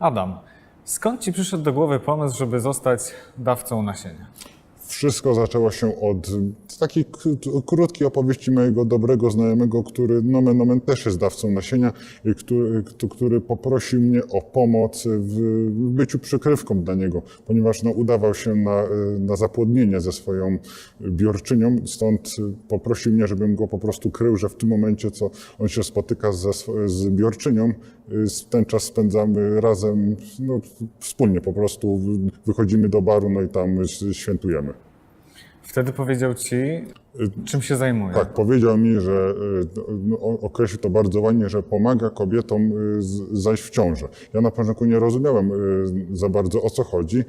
Adam, skąd ci przyszedł do głowy pomysł, żeby zostać dawcą nasienia? Wszystko zaczęło się od takiej krótkiej opowieści mojego dobrego znajomego, który nomen nomen też jest dawcą nasienia, który, który poprosił mnie o pomoc w byciu przykrywką dla niego, ponieważ no, udawał się na, na zapłodnienie ze swoją biorczynią, stąd poprosił mnie, żebym go po prostu krył, że w tym momencie, co on się spotyka ze, z biorczynią, ten czas spędzamy razem, no, wspólnie po prostu wychodzimy do baru, no i tam świętujemy. Wtedy powiedział ci, czym się zajmuje. Tak, powiedział mi, że y, no, określił to bardzo ładnie, że pomaga kobietom y, zajść w ciążę. Ja na początku nie rozumiałem y, za bardzo o co chodzi,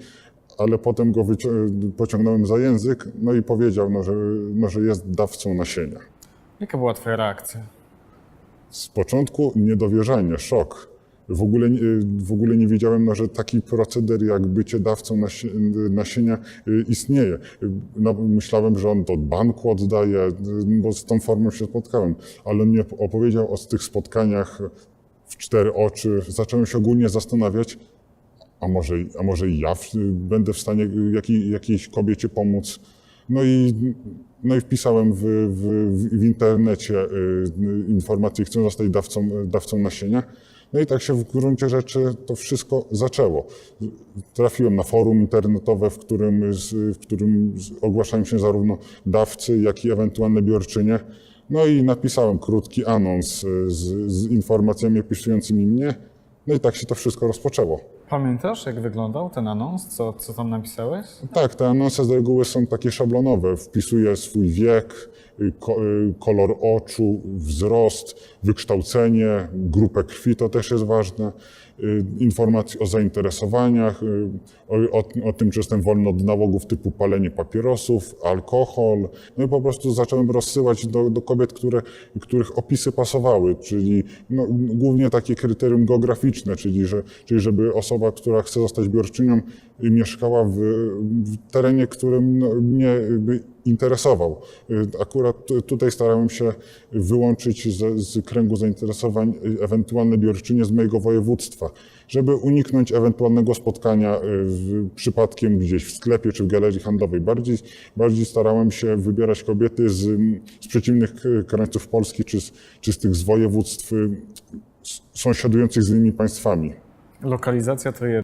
ale potem go y, pociągnąłem za język, no i powiedział, no, że, no, że jest dawcą nasienia. Jaka była twoja reakcja? Z początku niedowierzanie, szok. W ogóle, w ogóle nie wiedziałem, no, że taki proceder jak bycie dawcą nasie, nasienia y, istnieje. Y, No, myślałem, że on to od banku oddaje, y, bo z tą formą się spotkałem, ale mnie opowiedział o tych spotkaniach w cztery oczy. Zacząłem się ogólnie zastanawiać, a może, a może ja w, będę w stanie jakiej, jakiejś kobiecie pomóc. No i, no i wpisałem w, w, w internecie y, informację, chcę zostać dawcą, dawcą nasienia. No i tak się w gruncie rzeczy to wszystko zaczęło. Trafiłem na forum internetowe, w którym, w którym ogłaszają się zarówno dawcy, jak i ewentualne biorczynie. No i napisałem krótki anons y, z, z informacjami opisującymi mnie. No i tak się to wszystko rozpoczęło. Pamiętasz, jak wyglądał ten anons? Co, co tam napisałeś? Tak, te anonse z reguły są takie szablonowe. Wpisuję swój wiek, kolor oczu, wzrost, wykształcenie, grupę krwi, to też jest ważne. y, Informacje o zainteresowaniach, y, o, o, tym, czy jestem wolny od nałogów typu palenie papierosów, alkohol. No i po prostu zacząłem rozsyłać do, do kobiet, które, których opisy pasowały, czyli no, głównie takie kryterium geograficzne, czyli, że, czyli żeby osoba, która chce zostać biorczynią, y, mieszkała w, w terenie, którym no, mnie interesował. Akurat tu- tutaj starałem się wyłączyć z, z kręgu zainteresowań ewentualne biorczynie z mojego województwa, żeby uniknąć ewentualnego spotkania y, w, przypadkiem gdzieś w sklepie czy w galerii handlowej. Bardziej, bardziej starałem się wybierać kobiety z, z przeciwnych krańców Polski czy z, czy z tych z województw s- sąsiadujących z innymi państwami. Lokalizacja to jedno.